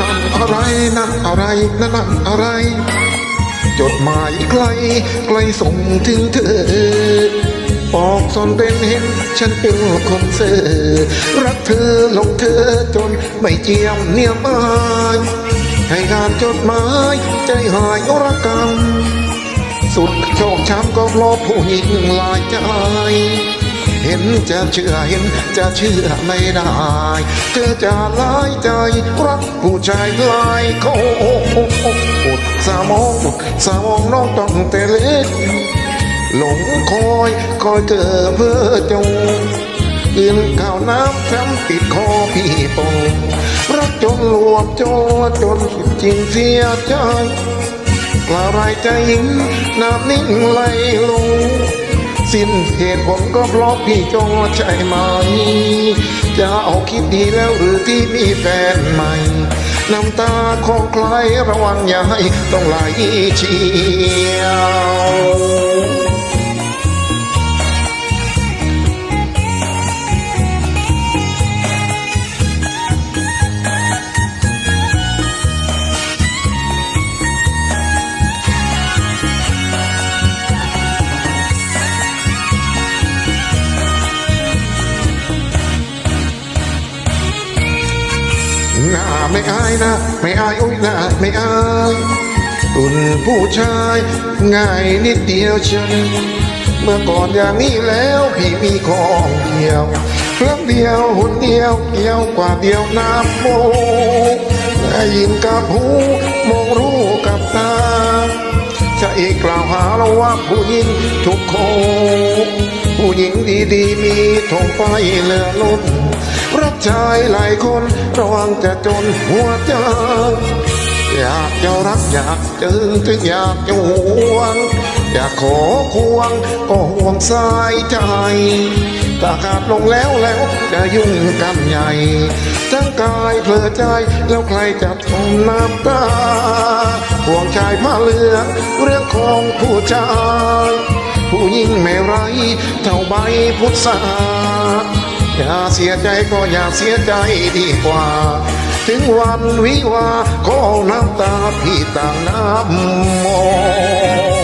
นั่นอะไรนั่นอะไรนั่นนั่นอะไร จดหมายไกลไกลส่งถึงเธอปอกซ่อนเป็นเห็น ฉันเป็นคนเสือรักเธอหลงเธอจนไม่เจียมเนียมอายให้การจดหมายใจหายรักกัน สุดโชคช้ำก็เพราะผู้หญิงหลายใจ เห็นจะเชื่อเห็นจะเชื่อไม่ได้ เธอจะลายใจรักผู้ชายลายคนอุดสามองสามองน้องต้องแต่เล็ก หลงคอยคอยเจอเพื่อจงกินข้าวน้ำช้ำติดคอพี่ปองรักจนรวมจนจนสุดจริงเสียใจกลาวรใจหญิงน้ำนิ่งไหล สิ้นเหตุผลก็เพราะพี่จงใจไหมจะเอาคิดดีแล้วหรือที่มีแฟนใหม่ น้ำตาของใครระวังอย่าให้ต้องไหลเชียว ไม่อายนะ ไม่อายอุ้ยน้าไม่อายตุนผู้ชายง่ายนิดเดียวฉันเมื่อก่อนอย่างนี้แล้วพี่มีของเดียวเครื่องเดียวหุ่นเดียวเดียวกว่าเดียวน้ำโมได้ยินกับหูมองรู้กับตาจะเอกกล่าวหาเราว่าผู้หญิงทุกคนผู้หญิงดีๆมีทงไฟเหลือล้น ชายหลายคนระวังจะจนหัวใจอยากจะรักอยากจึงถึงอยากจะหวง อยากขอควงก็ห่วงสายใจถ้าขาดลงแล้วแล้วจะยุ่งกันใหญ่ ทั้งกายเพลิดใจแล้วใครจะทนน้ำตาห่วงชายผ้าเลืองเรื่องของผู้ชาย ผู้หญิงไม่ไรเท่าใบพุทธา อย่าเสียใจก็อย่าเสียใจดีกว่า ถึงวันวิวาขอน้ำตาพี่ต่างน้ำมอง